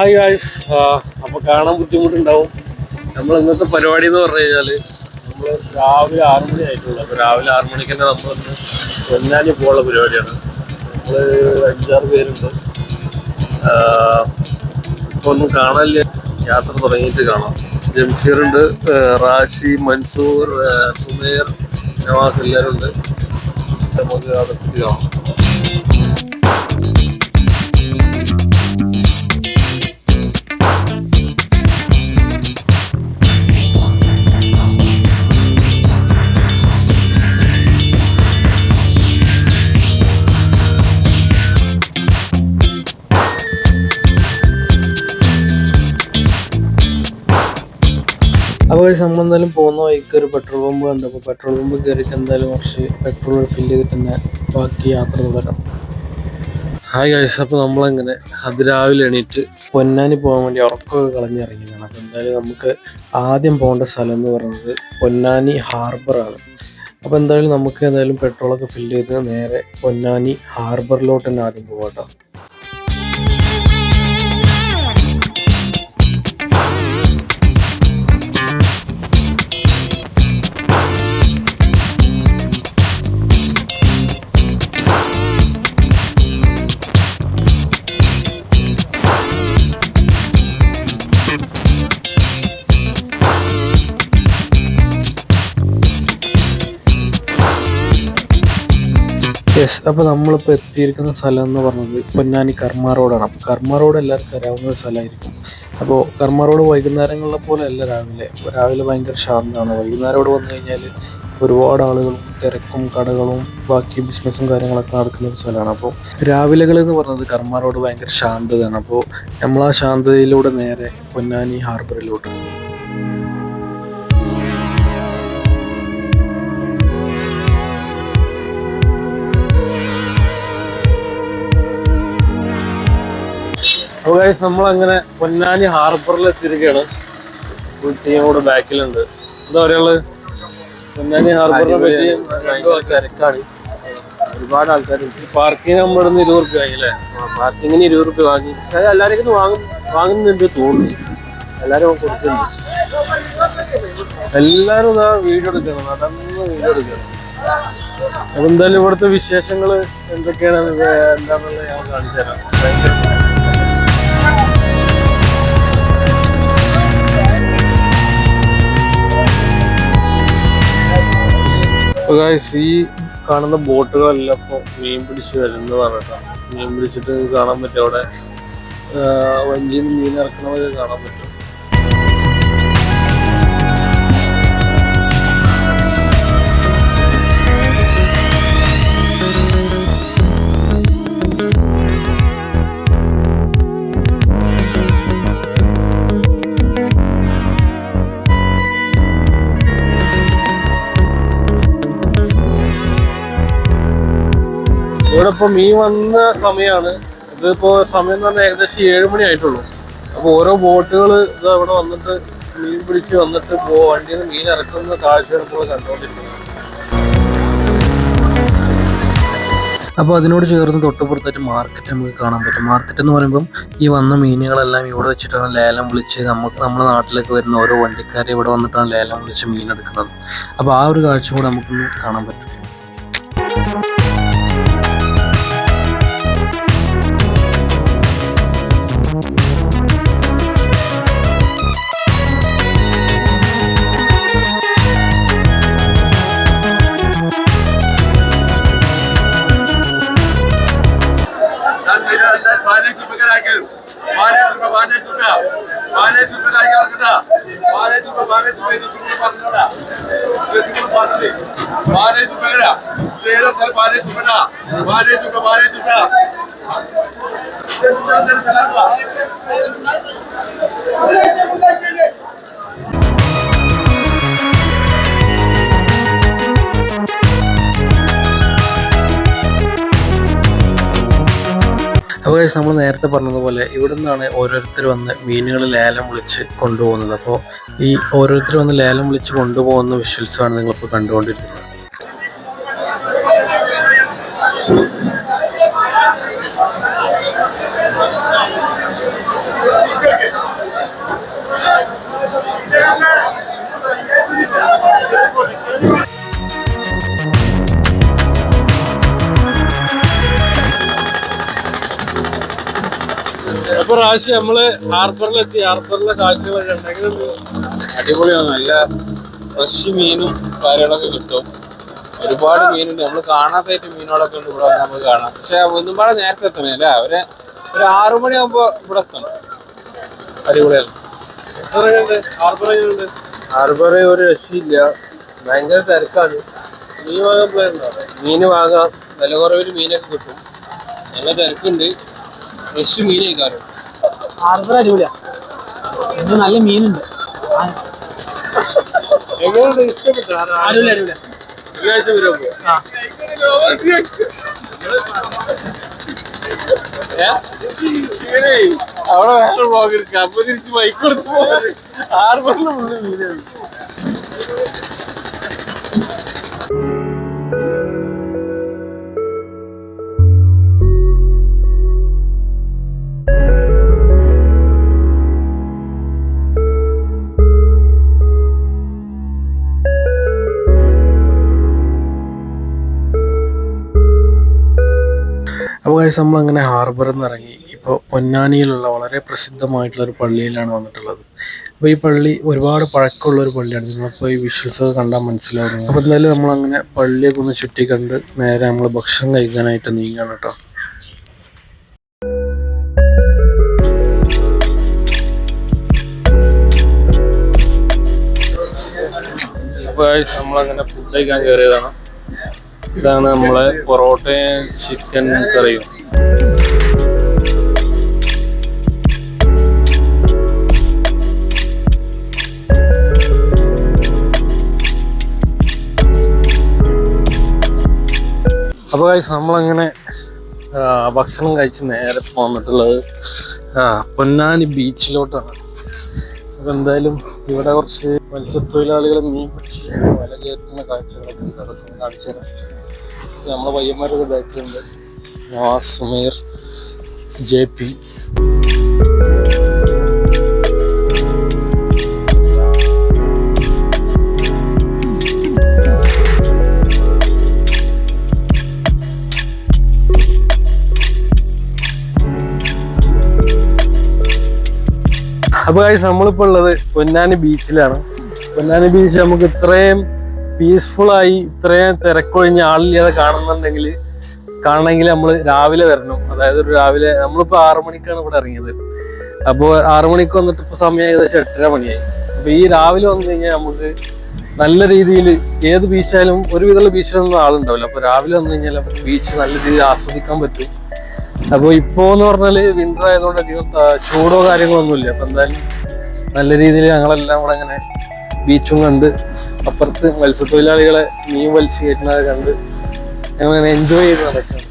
Hi guys അപ്പോൾ കാണാൻ ബുദ്ധിമുട്ടുണ്ടാവും. നമ്മൾ ഇന്നത്തെ പരിപാടി എന്ന് പറഞ്ഞു കഴിഞ്ഞാൽ നമ്മൾ രാവിലെ ആറു മണി ആയിട്ടുള്ളൂ. അപ്പൊ രാവിലെ ആറു മണിക്ക് തന്നെ നമ്മൾ പൊന്നാനി പോകാനുള്ള പരിപാടിയാണ്. നമ്മൾ അഞ്ചാറ് പേരുണ്ട്. ഇപ്പോൾ ഇപ്പൊ ഒന്നും കാണാനില്ല. യാത്ര തുടങ്ങിയിട്ട് കാണാം. ജംഷീറുണ്ട് റാഷി മൻസൂർ സുമേർ നവാസ് എല്ലാവരും ഉണ്ട് നമുക്ക് അതൊക്കെ കാണാം. അപ്പോൾ നമ്മൾ എന്തായാലും പോകുന്ന വഴിക്ക് ഒരു പെട്രോൾ പമ്പ് കണ്ടു. അപ്പോൾ പെട്രോൾ പമ്പ് കയറിയിട്ട് എന്തായാലും കുറച്ച് പെട്രോൾ ഫില്ല് ചെയ്തിട്ട് തന്നെ ബാക്കി യാത്ര തുടരാം. ഹായ് ഗൈസ് അപ്പോൾ നമ്മളങ്ങനെ? അതിരാവിലെ എണീറ്റ് പൊന്നാനി പോകാൻ വേണ്ടി ഉറക്കമൊക്കെ കളഞ്ഞിറങ്ങിയതാണ്. അപ്പോൾ എന്തായാലും നമുക്ക് ആദ്യം പോകേണ്ട സ്ഥലം എന്ന് പറയുന്നത് പൊന്നാനി ഹാർബറാണ് അപ്പോൾ എന്തായാലും നമുക്ക് എന്തായാലും പെട്രോളൊക്കെ ഫില്ല് ചെയ്ത് നേരെ പൊന്നാനി ഹാർബറിലോട്ട് തന്നെ ആദ്യം പോകാം യെസ് അപ്പോൾ നമ്മളിപ്പോൾ എത്തിയിരിക്കുന്ന സ്ഥലം എന്ന് പറഞ്ഞത് പൊന്നാനി കർമ്മ റോഡാണ്. അപ്പോൾ കർമ്മ റോഡ് എല്ലാവർക്കും അറിയാവുന്ന ഒരു സ്ഥലമായിരിക്കും. അപ്പോൾ കർമ്മ റോഡ് വൈകുന്നേരങ്ങളിലെ പോലെ അല്ല രാവിലെ. രാവിലെ ഭയങ്കര ശാന്തമാണ് വൈകുന്നേരം ഇവിടെ വന്നു കഴിഞ്ഞാൽ ഒരുപാട് ആളുകളും തിരക്കും കടകളും ബാക്കി ബിസിനസ്സും കാര്യങ്ങളൊക്കെ നടക്കുന്ന ഒരു സ്ഥലമാണ്. അപ്പോൾ രാവിലെകൾ എന്ന് പറഞ്ഞത് കർമ്മ റോഡ് ഭയങ്കര ശാന്തതയാണ്. അപ്പോൾ നമ്മൾ ആ ശാന്തതയിലൂടെ നേരെ പൊന്നാനി ഹാർബറിലോട്ട് ഗൈസ് നമ്മളങ്ങനെ പൊന്നാനി ഹാർബറിൽ എത്തിയിരിക്കുകയാണ്. ടീമോട് ബാക്കിലുണ്ട്. എന്താ പറയുള്ളത് പൊന്നാനി ഹാർബറിനെ പറ്റി തിരക്കാണ്. ഒരുപാട് ആൾക്കാർ പാർക്കിംഗ് നമ്മൾ ഇവിടുന്ന് ഇരുപത് റുപ്യ വാങ്ങി അല്ലേ? പാർക്കിങ്ങിന് ഇരുപത് റുപ്യ വാങ്ങി. അത് എല്ലാവരും വാങ്ങും വാങ്ങുന്നുണ്ട് തോന്നുന്നു. എല്ലാവരും കൊടുക്കുന്നുണ്ട്. എല്ലാവരും ഇതാ വീഡിയോ എടുക്കണം. നടന്ന് വീഡിയോ എടുക്കണം. അതെന്തായാലും ഇവിടുത്തെ വിശേഷങ്ങൾ എന്തൊക്കെയാണ്? എന്താണെന്നുള്ളത് ഞാൻ കാണിച്ചു തരാം ഭയങ്കര അപ്പൊ guys, ഈ കാണുന്ന ബോട്ടുകളെല്ലാം ഇപ്പോൾ മീൻ പിടിച്ച് വരുന്നത് പറഞ്ഞിട്ടാണ് മീൻ പിടിച്ചിട്ട് കാണാൻ പറ്റും അവിടെ. വഞ്ചിയിൽ മീൻ ഇറക്കണവരെ കാണാൻ പറ്റും. ഇവിടെ ഇപ്പൊ മീൻ വന്ന സമയമാണ് ഇതിപ്പോ സമയം എന്ന് പറഞ്ഞാൽ ഏകദേശം ഏഴ് മണി ആയിട്ടുള്ളൂ. അപ്പൊ ഓരോ ബോട്ടുകൾ ഇത് ഇവിടെ വന്നിട്ട് മീൻ പിടിച്ച് വന്നിട്ട് പോ വണ്ടിയിൽ മീൻ ഇറക്കുന്ന കാഴ്ചകളൊക്കെ കണ്ടോണ്ടിരിക്കുന്നു. അപ്പോൾ അതിനോട് ചേർന്ന് തൊട്ടുപുറത്തായിട്ട് മാർക്കറ്റ് നമുക്ക് കാണാൻ പറ്റും. മാർക്കറ്റ് എന്ന് പറയുമ്പം ഈ വന്ന മീനുകളെല്ലാം ഇവിടെ വെച്ചിട്ടാണ് ലേലം വിളിച്ച് നമുക്ക് നമ്മുടെ നാട്ടിലേക്ക് വരുന്ന ഓരോ വണ്ടിക്കാരെ ഇവിടെ വന്നിട്ടാണ് ലേലം വിളിച്ച് മീൻ എടുക്കുന്നത്. അപ്പോൾ ആ ഒരു കാഴ്ച കൂടെ നമുക്കൊന്ന് കാണാൻ പറ്റും. ಬಾರಿ ಚುಪಡ ತೇರ ಸರ್ ಬಾರಿ ಚುಪಡ ಬಾರಿ ಚುಪ ಬಾರಿ ಚುಪ ಚಲ അപ്പോൾ നമ്മൾ നേരത്തെ പറഞ്ഞതുപോലെ ഇവിടെ നിന്നാണ് ഓരോരുത്തർ വന്ന് മീനുകൾ ലേലം വിളിച്ച് കൊണ്ടുപോകുന്നത്. അപ്പോൾ ഈ ഓരോരുത്തർ വന്ന് ലേലം വിളിച്ച് കൊണ്ടുപോകുന്ന വിഷ്വൽസാണ് നിങ്ങളിപ്പോൾ കണ്ടുകൊണ്ടിരിക്കുന്നത്. പ്രാവശ്യം നമ്മൾ ഹാർബറിലെത്തി. ഹാർബറിലെ കാഴ്ചകളൊക്കെ ഉണ്ടെങ്കിൽ അടിപൊളിയാണ്. നല്ല ഫ്രഷ് മീനും കാര്യങ്ങളൊക്കെ കിട്ടും. ഒരുപാട് മീനുണ്ട്. നമ്മൾ കാണാത്തായിട്ട് മീനുകളൊക്കെ ഉണ്ട് ഇവിടെ നമുക്ക് കാണാം. പക്ഷെ ഒന്നും പാടെ നേരത്തെ എത്തണേ അല്ലേ? അവർ ഒരു ആറു മണിയാകുമ്പോ ഇവിടെ എത്തണം. അടിപൊളിയാണ്. ഹാർബർ എങ്ങനെയുണ്ട്? ഒരു രക്ഷയില്ല. ഭയങ്കര തിരക്കാണ്. മീൻ വാങ്ങാൻ പോയിട്ടുണ്ടോ മീൻ വാങ്ങാം. വില കുറവിൽ മീനൊക്കെ കിട്ടും. നല്ല തിരക്കുണ്ട്. ഫ്രഷ് മീൻ കഴിക്കാറുണ്ട് ഹാർബർ അടിപൊളിയാ. ഇത് നല്ല മീനുണ്ട്. അടിപൊളി അടിപൊളിയാ. അവിടെ വേറെ ബ്ലോഗ് എടുക്കാം. അപ്പൊ തിരിച്ച് ബൈക്ക് കൊടുത്ത് ഹാർബറിന് മുന്നിൽ മീനാണ്. Guys നമ്മൾ അങ്ങനെ ഹാർബറിൽ നിന്ന് ഇറങ്ങി ഇപ്പോൾ പൊന്നാനിയിലുള്ള വളരെ പ്രസിദ്ധമായിട്ടുള്ള ഒരു പള്ളിയിലാണ് വന്നിട്ടുള്ളത്. അപ്പോൾ ഈ പള്ളി ഒരുപാട് പഴക്കമുള്ള ഒരു പള്ളിയാണ്. നിങ്ങളിപ്പോൾ ഈ വിഷ്വൽസ് ഒക്കെ കണ്ടാൽ മനസ്സിലാവും. അപ്പോൾ എന്തായാലും നമ്മളങ്ങനെ പള്ളിയൊക്കെ ഒന്ന് ചുറ്റി കണ്ട് നേരെ നമ്മൾ ഭക്ഷണം കഴിക്കാനായിട്ട് നീങ്ങാണ് കേട്ടോ നമ്മളങ്ങനെ ഫുഡ് കഴിക്കാൻ കയറിയതാണ് ഇതാണ് നമ്മളെ പൊറോട്ടയും ചിക്കൻ കറിയും. അപ്പൊ guys, നമ്മളങ്ങനെ ഭക്ഷണം കഴിച്ച് നേരെ പോന്നിട്ടുള്ളത് പൊന്നാനി ബീച്ചിലോട്ടാണ്. അപ്പോൾ എന്തായാലും ഇവിടെ കുറച്ച് മത്സ്യത്തൊഴിലാളികൾ മീൻ പിടിച്ച് വല കയറ്റുന്ന കാഴ്ചകളൊക്കെ ഉണ്ട്. അതൊക്കെ നമ്മളെ പയ്യന്മാരൊക്കെ ബാക്കിലുണ്ട്. നവാസ് സുമീർ ജെ പി അപ്പൊ guys, നമ്മളിപ്പോ ഉള്ളത് പൊന്നാനി ബീച്ചിലാണ്. പൊന്നാനി ബീച്ച് നമുക്ക് ഇത്രയും പീസ്ഫുൾ ആയി ഇത്രയും തിരക്കൊഴിഞ്ഞ ആളില്ലാതെ കാണുന്നുണ്ടെങ്കിൽ കാണണമെങ്കിൽ നമ്മൾ രാവിലെ വരണം. അതായത് ഒരു രാവിലെ നമ്മളിപ്പോ ആറു മണിക്കാണ് ഇവിടെ ഇറങ്ങിയത്. അപ്പോൾ ആറു മണിക്ക് വന്നിട്ട് ഇപ്പൊ സമയം ഏകദേശം എട്ടര മണിയായി. അപ്പൊ ഈ രാവിലെ വന്നു കഴിഞ്ഞാൽ നമുക്ക് നല്ല രീതിയിൽ ഏത് ബീച്ചായാലും ഒരുവിധമുള്ള ബീച്ചിലൊന്നും ആളുണ്ടാവില്ല. അപ്പൊ രാവിലെ വന്നു കഴിഞ്ഞാൽ നമുക്ക് ബീച്ച് നല്ല രീതിയിൽ ആസ്വദിക്കാൻ പറ്റും. അപ്പോൾ ഇപ്പോ എന്ന് പറഞ്ഞാൽ വിന്റർ ആയതുകൊണ്ട് അധികം ചൂടോ കാര്യങ്ങളൊന്നും ഇല്ല അപ്പൊ എന്തായാലും നല്ല രീതിയിൽ ഞങ്ങളെല്ലാം കൂടെ അങ്ങനെ ബീച്ചും കണ്ട് അപ്പുറത്ത് മത്സ്യത്തൊഴിലാളികളെ മീൻ വലിച്ചു കയറ്റുന്നത് കണ്ട് ഞങ്ങൾ എൻജോയ് ചെയ്ത് നടക്കുന്നു